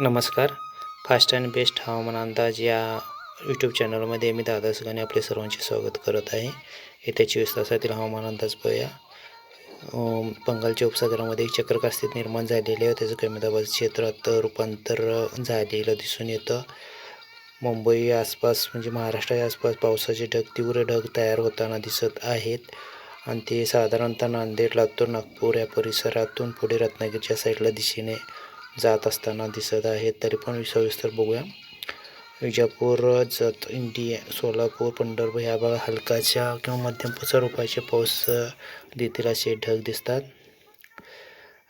नमस्कार. Fast and best हवामान अंदाज या यूट्यूब चॅनलमध्ये मी दादा सुगाने आपले सर्वांचे स्वागत करत आहे. येत्या चोवीस तासातील हवामान अंदाज पाहूया. बंगालच्या उपसागरामध्ये एक चक्रवात स्थिती निर्माण झालेली आहे त्याचं कमी दाबाचं क्षेत्रात रूपांतर झालेलं दिसून येतं. मुंबई आसपास म्हणजे महाराष्ट्राच्या आसपास पावसाचे ढग तीव्र ढग तयार होताना दिसत आहेत. आणि ते साधारणतः नांदेड लातूर नागपूर या परिसरातून पुढे रत्नागिरीच्या साईडला दिशेने जात असताना दिसत आहेत तरी पण सविस्तर बघूया. विजापूर जत इंडिया सोलापूर पंढरपूर ह्या भागात हलकाच्या किंवा मध्यम स्वरूपाचे पाऊस देतील असे ढग दिसतात.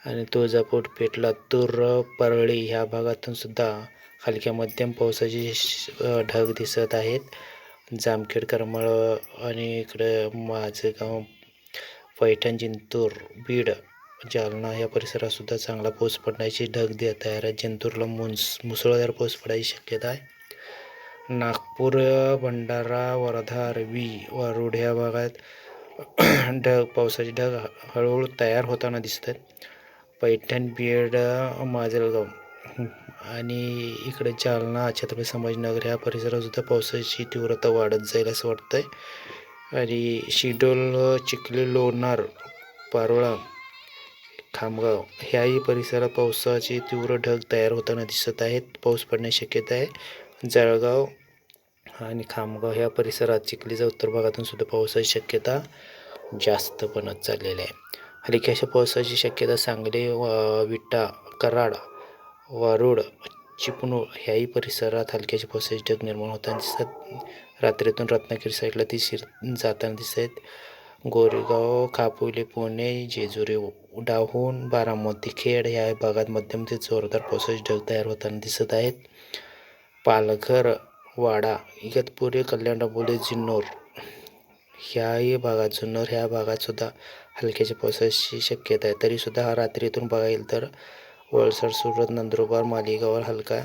आणि तुळजापूर पेठ लातूर परळी ह्या भागातून सुद्धा हलक्या मध्यम पावसाचे ढग दिसत आहेत. जामखेड करमळ आणि इकडं माझं गाव पैठण जिंतूर बीड जालना या परिसरातसुद्धा चांगला पाऊस पडण्याची ढग देत तयार आहे. जंतूरला मुस मुसळधार पाऊस पडायची शक्यता आहे. नागपूर भंडारा वर्धा अरवी वारुड ह्या भागात ढग पावसाचे ढग हळूहळू तयार होताना दिसत आहेत पैठण बीड माजलगाव आणि इकडे जालना छत्रपती संभाजीनगर ह्या परिसरातसुद्धा पावसाची तीव्रता वाढत जाईल असं वाटतंय. आणि शिडोल चिखली लोणार पारोळा खामगाव ह्याही परिसरात पावसाचे तीव्र ढग तयार होताना दिसत आहेत. पाऊस पडण्याची शक्यता आहे. जळगाव आणि खामगाव ह्या परिसरात चिखलीच्या उत्तर भागातून सुद्धा पावसाची शक्यता जास्त बनत चाललेली आहे. हलक्याशा पावसाची शक्यता सांगली विटा कराड वारुड चिपणूळ ह्याही परिसरात हलक्याच्या पावसाचे ढग निर्माण होताना दिसतात रात्रीतून रत्नागिरी साईडला ती शिर जाताना दिसत आहेत. गोरेगाव खापोली पुणे जेजुरी डाहून बारामती खेड ह्या भागात मध्यम ते जोरदार पावसाचे ढग तयार होताना दिसत आहेत. पालघर वाडा इगतपुरी कल्याण डोंबिवली जिन्नोर ह्याही भागात जुन्नर ह्या भागात सुद्धा हलक्याच्या पावसाची शक्यता आहे. तरीसुद्धा हा रात्रीतून बघायला तर वळसड सुरत नंदुरबार मालेगावर हलका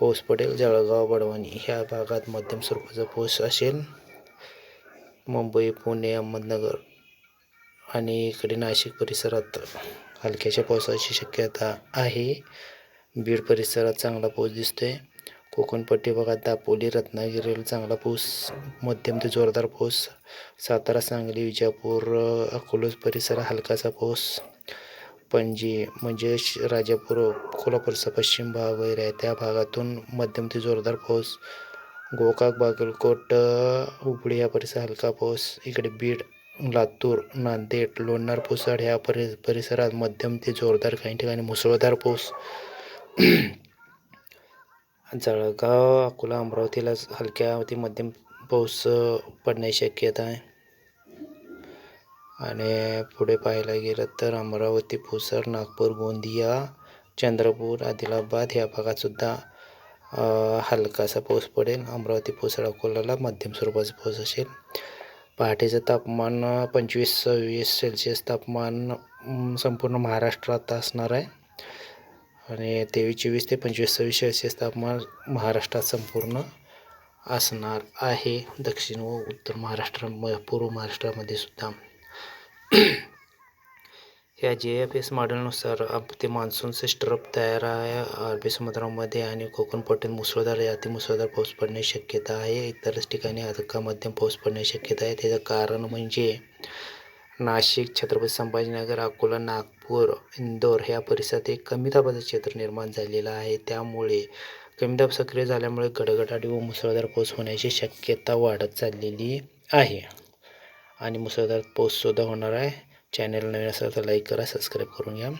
पाऊस पडेल. जळगाव बडवणी ह्या भागात मध्यम स्वरूपाचा पाऊस असेल. मुंबई पुणे अहमदनगर आणि इकडे नाशिक परिसरात हलक्याच्या पावसाची शक्यता आहे. बीड परिसरात चांगला पाऊस दिसतोय. कोकणपट्टी भागात दापोली रत्नागिरीला चांगला पाऊस मध्यम ते जोरदार पाऊस सातारा सांगली विजापूर अकोला परिसरात हलकासा पाऊस. पणजी म्हणजे श- राजापूर कोल्हापूरचा पश्चिम भाग वगैरे आहे. त्या भागातून मध्यम ते जोरदार पाऊस गोकाक बागलकोट हुबळी ह्या परिसर हलका पाऊस इकडे बीड लातूर नांदेड लोणार पुसद ह्या परि परिसरात मध्यम ते जोरदार काही ठिकाणी मुसळधार पाऊस. जळगाव अकोला अमरावतीला हलक्या ते मध्यम पाऊस पडण्याची शक्यता आहे. आणि पुढे पाहायला गेलं तर अमरावती पुसर नागपूर गोंदिया चंद्रपूर आदिलाबाद ह्या भागातसुद्धा हलकासा पाऊस पडेल अमरावती पुसद अकोल्याला मध्यम स्वरूपाचा पाऊस असेल. पहाटेचं तापमान पंचवीस सव्वीस सेल्सिअस तापमान संपूर्ण महाराष्ट्रात असणार आहे. आणि तेवीस चोवीस ते पंचवीस सव्वीस सेल्सिअस तापमान महाराष्ट्रात संपूर्ण असणार आहे. दक्षिण व उत्तर महाराष्ट्र म- पूर्व महाराष्ट्रामध्ये सुद्धा. या जे एफ एस मॉडेलनुसार ते मान्सून सिस्टरप तयार आहे. अरबी समुद्रामध्ये आणि कोकणपट्टीत मुसळधार या अतिमुसळधार पाऊस पडण्याची शक्यता आहे. इतरच ठिकाणी हलका मध्यम पाऊस पडण्याची शक्यता आहे. त्याचं कारण म्हणजे नाशिक छत्रपती संभाजीनगर अकोला नागपूर इंदोर ह्या परिसरात एक कमी दाबाचं क्षेत्र निर्माण झालेलं आहे. त्यामुळे कमी दाब सक्रिय झाल्यामुळे गडगडाटी व मुसळधार पाऊस होण्याची शक्यता वाढत चाललेली आहे. आणि मुसळधार पाऊससुद्धा होणार आहे. चॅनल नवीन असेल तर लाईक करा सबस्क्राईब करून घ्या.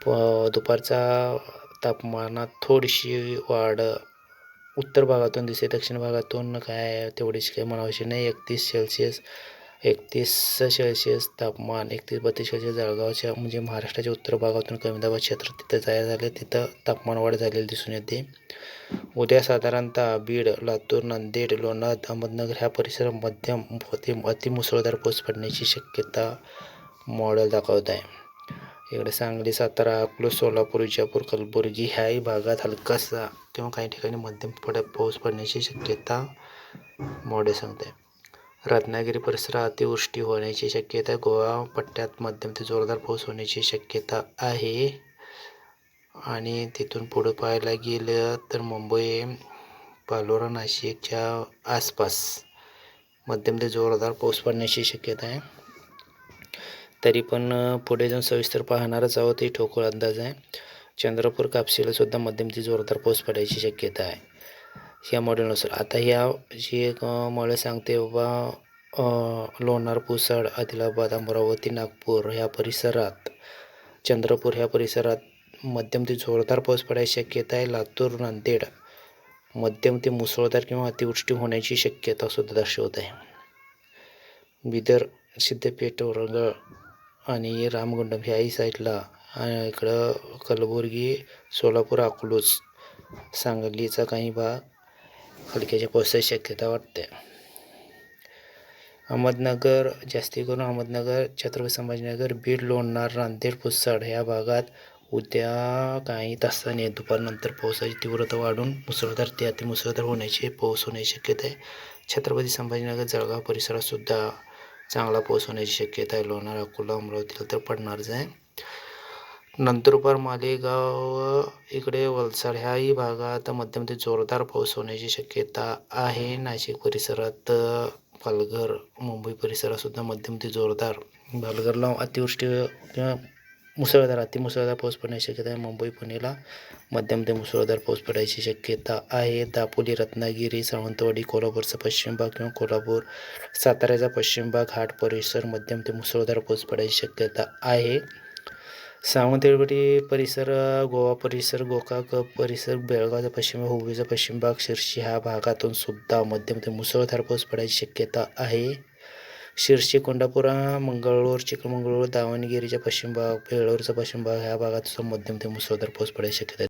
प दुपारचा तापमानात थोडीशी वाढ उत्तर भागातून दिसते दक्षिण भागातून काय तेवढीच काही म्हणावशी नाही एकतीस सेल्सिअस एकतीस सेल्सिअस तापमान एकतीस बत्तीस सेल्सिअस जळगावच्या म्हणजे महाराष्ट्राच्या उत्तर भागातून कमी क्षेत्र तिथं तयार झाले. तिथं तापमान वाढ झालेली दिसून येते. उद्या साधारणतः बीड लातूर नांदेड लोणार अहमदनगर ह्या परिसरात मध्यम अति अतिमुसळधार पाऊस पडण्याची शक्यता मॉडेल दाखवत आहे. इकडे सांगली सातारा अकलूज सोलापूर विजापूर कलबुर्गी ह्याही भागात हलकासा किंवा काही ठिकाणी मध्यम पड पाऊस पडण्याची शक्यता मॉडेल सांगते रत्नागिरी परिसरात अतिवृष्टी होण्याची शक्यता आहे गोवा पट्ट्यात मध्यम ते जोरदार पाऊस होण्याची शक्यता आहे. आणि तिथून पुढं पाहायला गेलं तर मुंबई पालोरा नाशिकच्या आसपास मध्यम ते जोरदार पाऊस पडण्याची शक्यता आहे. तरी पण पुढे जाऊन सविस्तर पाहणारच आहोत ही ठोकळ अंदाज आहे. चंद्रपूर कापशीला सुद्धा मध्यम ते जोरदार पाऊस पडायची शक्यता आहे. ह्या मॉडेलनुसार. आता ह्या जी एक मॉडेल सांगते बाबा लोणार पुसड आदिलाबाद अमरावती नागपूर ह्या परिसरात चंद्रपूर ह्या परिसरात मध्यम ते जोरदार पाऊस पडायची शक्यता आहे. लातूर नांदेड मध्यम ते मुसळधार किंवा अतिवृष्टी होण्याची शक्यता सुद्धा दर्शवत आहे. बिदर सिद्धपेठ औरंगाबाद आणि रामगुंडम ह्याही साईडला आणि इकडं कलबुर्गी सोलापूर अकलूज सांगलीचा काही भाग हलक्याच्या पावसाची शक्यता वाटते. अहमदनगर जास्ती करून अहमदनगर छत्रपती संभाजीनगर बीड लोणार नांदेड पुसड ह्या भागात उद्या काही तासाने दुपारनंतर पावसाची तीव्रता वाढून मुसळधार ते अतिमुसळधार होण्याची पाऊस होण्याची शक्यता आहे. छत्रपती संभाजीनगर जळगाव परिसरात सुद्धा चांगला पाऊस होण्याची शक्यता आहे. लोणार अकोला अमरावतीला तर पडणारच आहे. नंदुरबार मालेगाव इकडे वलसाड ह्याही भागात मध्यम ते जोरदार पाऊस होण्याची शक्यता आहे. नाशिक परिसरात पालघर मुंबई परिसरातसुद्धा मध्यम ते जोरदार. पालघरला अतिवृष्टी किंवा मुसळधार अतिमुसळधार पाऊस पडण्याची शक्यता आहे. मुंबई पुणेला मध्यम ते मुसळधार पाऊस पडायची शक्यता आहे. दापोली रत्नागिरी सावंतवाडी कोल्हापूरचा पश्चिम भाग किंवा कोल्हापूर साताऱ्याचा पश्चिम भाग घाट परिसर मध्यम ते मुसळधार पाऊस पडायची शक्यता आहे. सावंतवाडी परिसर गोवा परिसर गोकाक परिसर बेळगावचा पश्चिम हुबळीचा पश्चिम भाग शिर्शी ह्या भागातून सुद्धा मध्यम ते मुसळधार पाऊस पडायची शक्यता आहे. शिर्शी कोंडापुरा मंगळूर चिकमंगळूर दावणगिरीच्या पश्चिम भाग बेळूरचा पश्चिम भाग ह्या भागात सुद्धा मध्यम ते मुसळधार पाऊस पडायची शक्यता आहे.